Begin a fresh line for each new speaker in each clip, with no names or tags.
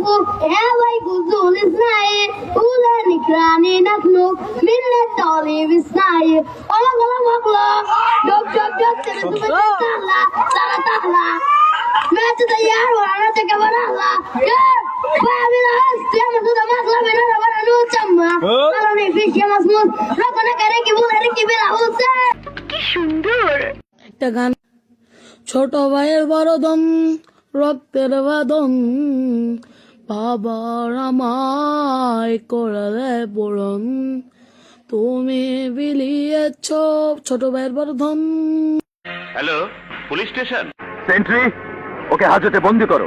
نخلق هوى يقولون سناي ولا نكراني نخلق من التعليم سناي أغلى مغلق دوك دوك دوك ترسم تطلع ترى تطلع ما تطير وانا تكبر الله يا بابي العز يا مسود مغلق من انا وانا نور تما قالوني فيش يا مسمود ربنا كريكي بولا ريكي بلا حوسه কি সুন্দর
একটা গান ছোট ভাইয়ের বড় দম রক্তের বাদন বাবার আমায় করলে পূরণ তুমি বিলিয়েছ ছোট ভাইয়ের বড়ধন
হ্যালো পুলিশ স্টেশন?
সেন্ট্রি ওকে হাজতে বন্দি করো।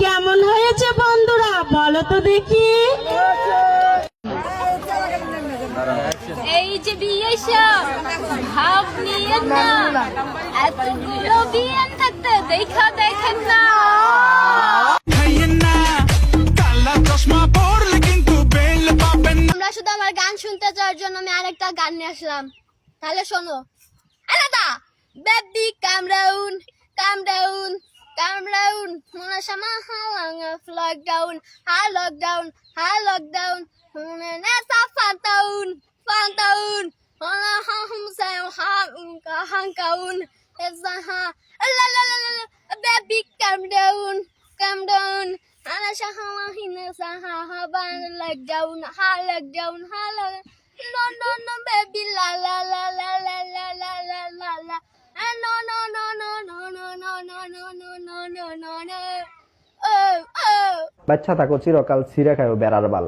কেমন হয়েছে বন্ধুরা? বলো তো দেখি।
এই যে বিয়ে ভাব নিয়ে না এতগুলো বিয়ে থাকতে দেখা দেখেন না।
আমরা শুধু আমার গান শুনতে চাওয়ার জন্য আমি আরেকটা গান নিয়ে আসলাম। তাহলে শোনো। আলাদা baby calm down calm down. Muna siya mahalang of lockdown. Ha, lockdown. Ha, lockdown. Muna Wanna Fantaon. Muna hahum sayo haung kahangkaon. It's a ha. La la la la la. Baby, come down. come down. Ana siya halahin na sa ha. Ha, ba, lockdown. Ha, lockdown. Ha, lockdown. No, no, no, baby. La la la la la la la.
বাচ্চা থাকো চিরকাল ছিঁড়ে খায়ো বেড়ার বাল।